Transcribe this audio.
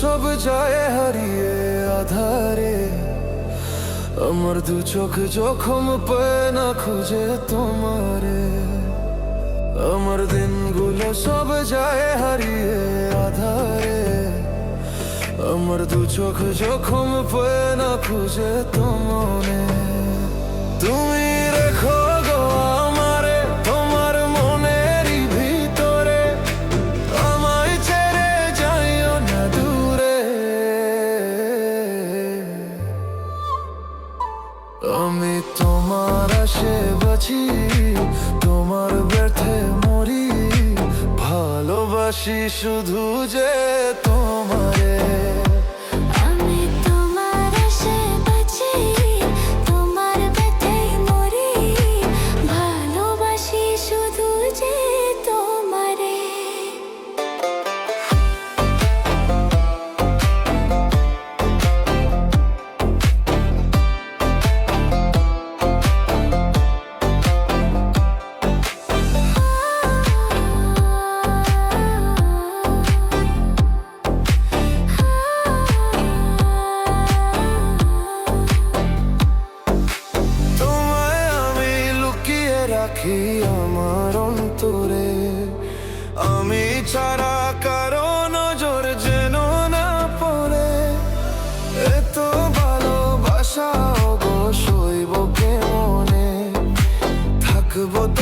সব যায় হারিয়ে আধারে। আমার দু চোখ জখম পায় না খুঁজে তোমারে। আমার দিনগুলো সব যায় হারিয়ে আধারে। আমার দু চোখ জখম পায় না খুঁজে তোমারে। তুমি আমি তোমার আশে বাঁচি তোমার ব্যর্থে মরি। ভালোবাসি শুধু যে তোমারে। води.